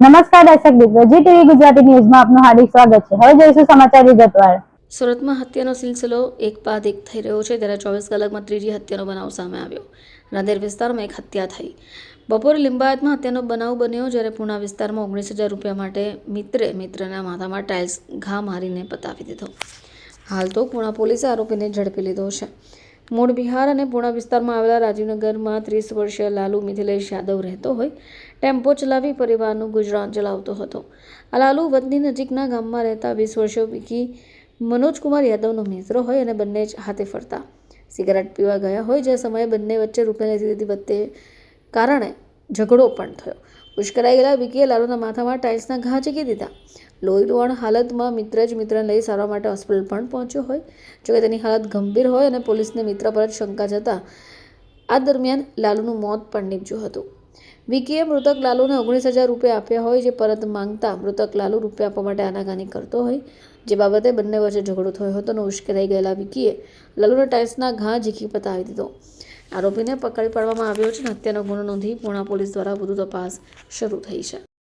નમસ્કાર દર્શક મિત્રો, જી ટીવી ગુજરાતી ન્યૂઝમાં આપનું હાર્દિક સ્વાગત છે. હવે જોઈશું સમાચાર વિગતવાર સુરતમાં હત્યાનો સિલસિલો એક બાદ એક થઈ રહ્યો છે ત્યારે ચોવીસ કલાકમાં ત્રીજી હત્યાનો બનાવ સામે આવ્યો. રાંદેર વિસ્તારમાં એક હત્યા થઈ. બપોરે લિંબાયતમાં હત્યાનો બનાવ બન્યો જ્યારે પૂના વિસ્તારમાં ઓગણીસ હજાર રૂપિયા માટે મિત્રે મિત્રના માથામાં ટાઇલ્સ ઘા મારીને પતાવી દીધો. હાલ તો પૂના પોલીસે આરોપીને ઝડપી લીધો છે. મૂળ બિહાર અને પૂણા વિસ્તારમાં આવેલા રાજીવનગરમાં ત્રીસ વર્ષીય લાલુ મિથિલેશ યાદવ રહેતો હોય, ટેમ્પો ચલાવી પરિવારનું ગુજરાન ચલાવતો હતો. આ લાલુ વતની નજીકના ગામમાં રહેતા વીસ વર્ષો પૈકી મનોજકુમાર યાદવનો મિત્ર હોય અને બંને જ હાથે ફરતા. સિગારેટ પીવા ગયા હોય, જે સમયે બંને વચ્ચે રૂપિયાની સ્થિતિ વચ્ચે કારણે ઝઘડો પણ થયો. ઉશ્કેરાઈ ગયેલા વિકીએ લાલુના માથામાં ટાઇલ્સના ઘા ચીકી દીધા. લોહી લુહાણ હાલતમાં મિત્ર જ મિત્રને લઈ સારવાર માટે હોસ્પિટલ પણ પહોંચ્યો હોય. જોકે તેની હાલત ગંભીર હોય અને પોલીસને મિત્ર પર જ શંકા જતા આ દરમિયાન લાલુનું મોત પણ નીપજ્યું હતું. વિકીએ મૃતક લાલુને ઓગણીસ હજાર રૂપિયા આપ્યા હોય જે પરત માંગતા મૃતક લાલુ રૂપિયા આપવા માટે આનાકાની કરતો હોય. જે બાબતે બંને વચ્ચે ઝઘડો થયો હતો અને ઉશ્કેરાઈ ગયેલા વિકીએ લાલુને ટાઇલ્સના ઘા ઝીકી પતાવી દીધો. આરોપીને પકડી પાડવામાં આવ્યો છે અને હત્યાનો ગુનો નોંધી પૂણા પોલીસ દ્વારા વધુ તપાસ શરૂ થઈ છે.